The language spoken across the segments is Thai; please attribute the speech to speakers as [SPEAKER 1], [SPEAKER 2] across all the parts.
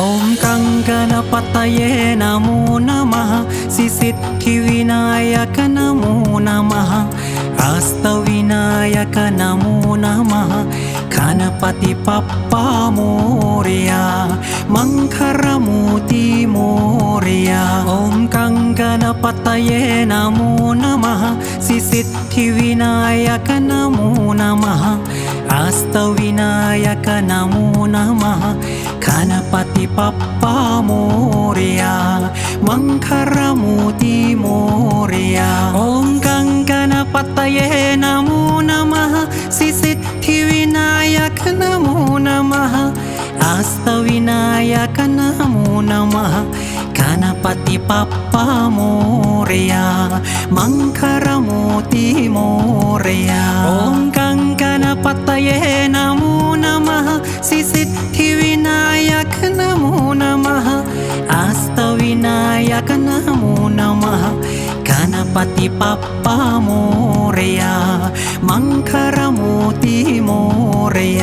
[SPEAKER 1] โอมกังกนปตเยนะโมนะมะสิสิท ธิวินายกนะโมนะมะอัสตวินายกนะಿ ಪಪ್ಪ ಮೋರೆಯ ಮಂಖರ ಮೋತಿ ಮೋರೆಯ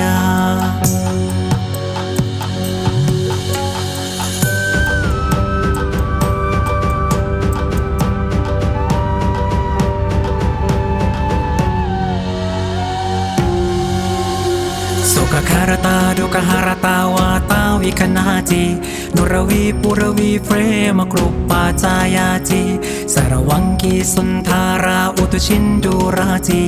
[SPEAKER 1] ตาดุกหารตาวาตาวิคนาจีนุรวีปุรวีเฟรมกรุปปาจายาจีสารวังกีสุนทาราอุตุชินดูราจี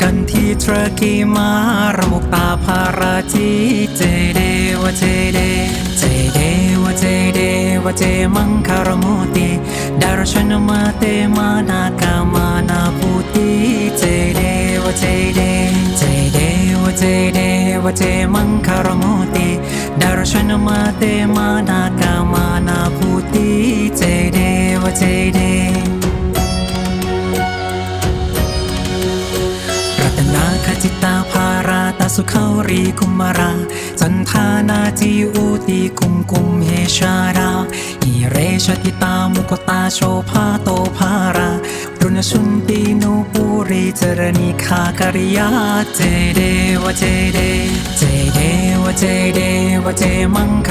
[SPEAKER 1] กันทีทรกีมารมุกตาภาราจีเจเดวเจเดเจเดวเจเดวเจมังคารมุติดารชนมาเตมานากา เจมังคารมุติดารชนมาเตมานากามานาพุติเจเดวเจเดรัตนาคจิตาภาราตาสุขารีคุมารา จันทานาจีอุติคุมคุมเฮชาราหิเรชติตามุกตาโชภาโตภารา รุณชุนตีนุปุริจรณีคากริยาเจเดวเจเดเจเดวเจเดวเจมังค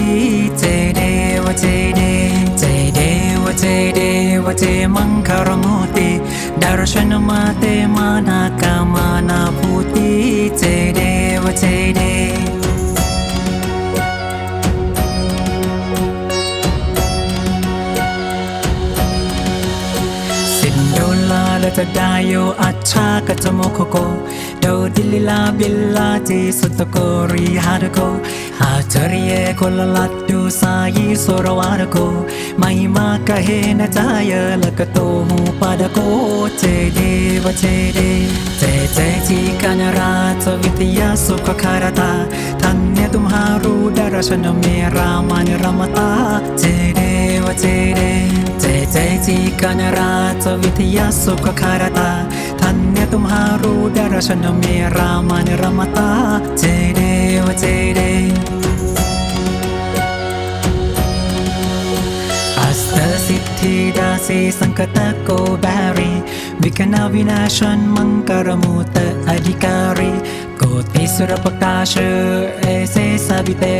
[SPEAKER 1] मङ्गरमूति दर्शनमते माते माना จะได้โยอัชชากะจโมโคโกโดดิลิลาบิลลาจีสุตโกรีฮาดโกฮาจริเยคนละลัดดูสายีโซรวาดโกไม่มากะเฮนะจายละกะโตหูปาดโกเจเดวเจเดเจเจจีกัญราจวิทยาสุขคารตาทันเนตุมหารูดารชนเมรามานิรมตาเจเด เจเดเจเจจีกานราจวิทยาสุขคารตาทันเนตุมหารูดารชนมีรามานรมตาเจเดวเจเด ಸಿದ್ಧಿದಾಸಿ ಸಂಕತ ಕೋಬ್ಯಾರಿ ವಿಕನ ವಿನಾಶನ್ ಮಂಕರ ಮೂತ ಅಧಿಕಾರಿ ಕೋತಿ ಸುರಪ್ರಕಾಶ ಏಸೆ ಸವಿತೆ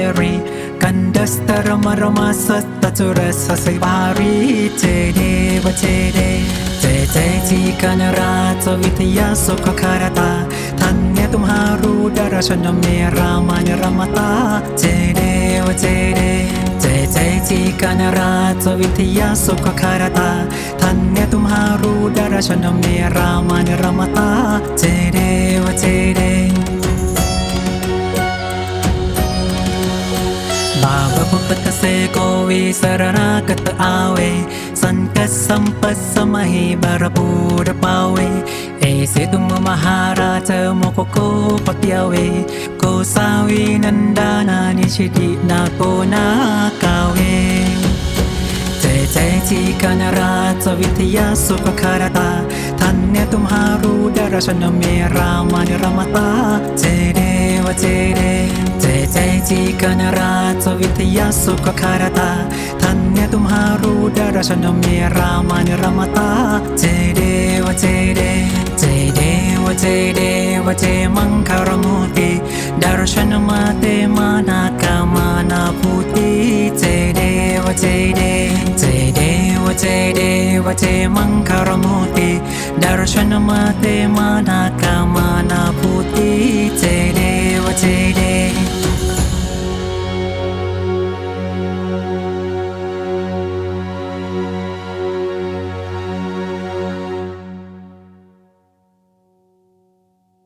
[SPEAKER 1] जय देव जय देव जय जय जी गणराज विद्या सुखकरता धन्य तुम्हारो दर्शन मेरा मन रमता जय देव जय देव जय जय जी गणराज विद्या सुखकरता धन्य तुम्हारो दर्शन मेरा मन रमता जय देव जय देव शरणागत आवे संकट संपत समहि भरपूर पावे ऐसे तुम महाराज मोको को पत्यावे को सावी नंदाना निशिति ना को ना कावे जय जय जी गणराज विद्या सुख करता धन्य तुम्हारो दर्शन मेरा मन रमता जय देव जय देव जय जय विद्या सुख करता धन्य तुम्हारू दर्शन मेरा रामान रमता जय देव जय देव जय देव जय देव जय मंगलमूर्ति दर्शन माते माना कामना भूति जय देव जय देव जय देव जय देव जय मंगलमूर्ति दर्शन माते माना कामना भूति जय